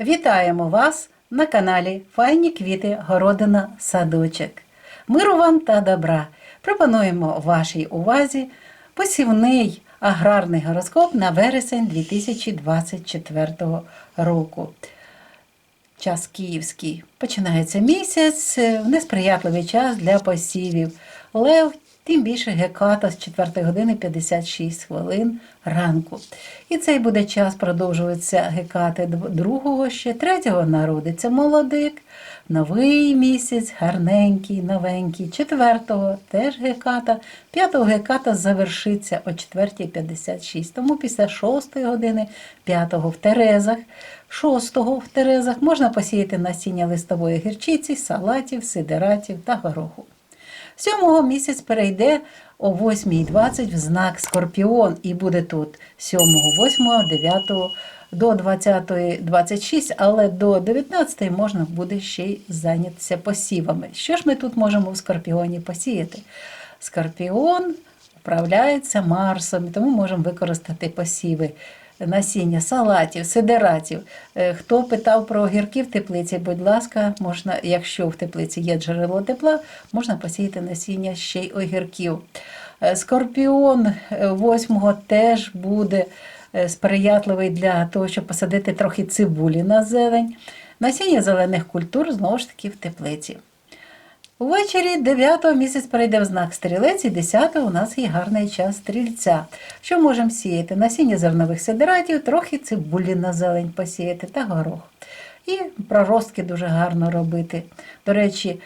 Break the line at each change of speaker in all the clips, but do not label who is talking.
Вітаємо вас на каналі Файні квіти Городина Садочок. Миру вам та добра. Пропонуємо вашій увазі посівний аграрний гороскоп на вересень 2024 року. Час київський. Починається місяць, е, несприятливий час для посівів. Лев, тим більше геката з 4 години 56 хвилин ранку. І цей буде час продовжуватися гекати другого ще, третього народиться молодик, новий місяць, гарненький, новенький, четвертого теж геката, п'ятого геката завершиться о 4.56. Тому після шостої години, п'ятого в Терезах, шостого в Терезах можна посіяти насіння листової гірчиці, салатів, сидератів та гороху. Сьомого місяць перейде о 8.20 в знак Скорпіон і буде тут 7, 8, 9 до 20.26, але до 19 можна буде ще й зайнятися посівами. Що ж ми тут можемо в Скорпіоні посіяти? Скорпіон управляється Марсом, тому можемо використати посіви. Насіння салатів, сидератів. Е, Хто питав про огірки в теплиці, будь ласка, можна, якщо в теплиці є джерело тепла, можна посіяти насіння ще й огірків. Е, Скорпіон е, 8 теж буде е, сприятливий для того, щоб посадити трохи цибулі на зелень. Насіння зелених культур знову ж таки в теплиці. Увечері 9-го місяць перейде в знак стрілець, і 10-го у нас є гарний час стрільця. Що можемо сіяти? Насіння зернових сидератів, трохи цибулі на зелень посіяти та горох. І проростки дуже гарно робити. До речі,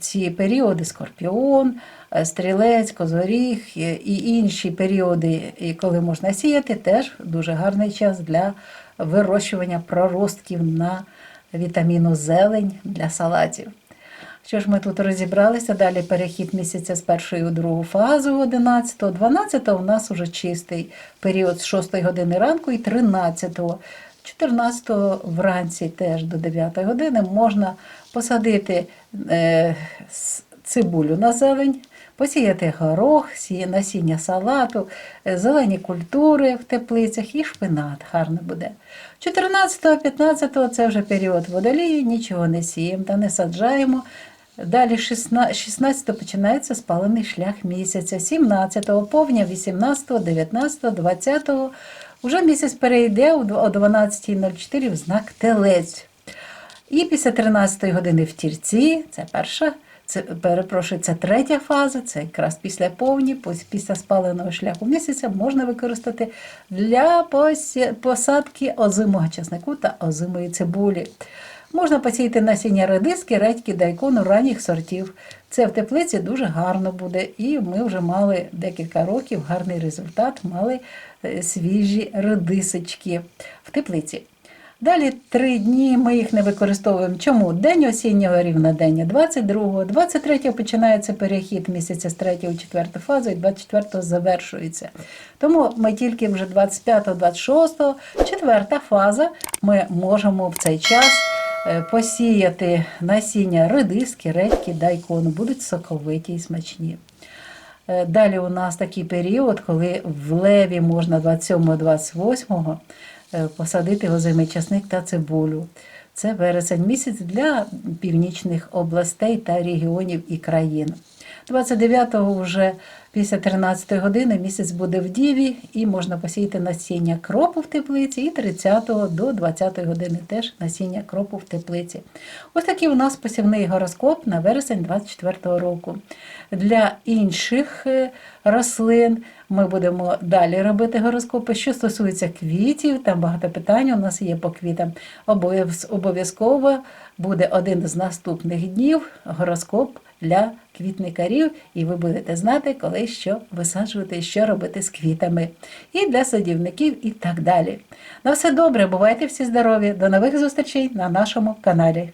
ці періоди скорпіон, е, стрілець, козоріг е, і інші періоди, коли можна сіяти, теж дуже гарний час для вирощування проростків на вітаміну зелень для салатів. Що ж ми тут розібралися? Далі перехід місяця з першої у другу фазу 11-го. 12-го у нас уже чистий період з 6 години ранку і 13-го. 14-го вранці теж до 9 години можна посадити е, цибулю на зелень, посіяти горох, насіння салату, е, зелені культури в теплицях і шпинат гарно буде. 14-15 це вже період водолії, нічого не сіємо та не саджаємо. Далі 16 починається спалений шлях місяця, 17-го повня, 18-го, 19-го, 20-го. Уже місяць перейде о 12.04 в знак телець. І після 13 години в тільці, це перша, це, перепрошую, це третя фаза, це якраз після повні, після спаленого шляху місяця можна використати для посадки озимого часнику та озимої цибулі. Можна посіяти насіння редиски, редьки, дайкону ранніх сортів. Це в теплиці дуже гарно буде, і ми вже мали декілька років гарний результат, мали е, свіжі редисочки в теплиці. Далі три дні ми їх не використовуємо. Чому? День осіннього рівнодення 22-го, 23-го починається перехід місяця з 3 у 4 фазу, і 24-го завершується. Тому ми тільки вже 25-го, 26-го, четверта фаза, ми можемо в цей час посіяти насіння редиски, редьки, дайкону, будуть соковиті і смачні. Е, Далі у нас такий період, коли в леві можна 27-28 е, посадити озимий часник та цибулю. Це вересень місяць для північних областей та регіонів і країн. 29-го вже після 13 години місяць буде в Діві і можна посіяти насіння кропу в теплиці, і 30 до 20 години теж насіння кропу в теплиці. Ось такий у нас посівний гороскоп на вересень 24 року. Для інших е, рослин ми будемо далі робити гороскопи. Що стосується квітів, там багато питань у нас є по квітам. Обов'язково буде один з наступних днів гороскоп для квітникарів, і ви будете знати, коли що висаджувати, що робити з квітами, і для садівників, і так далі. На все добре, бувайте всі здорові. До нових зустрічей на нашому каналі.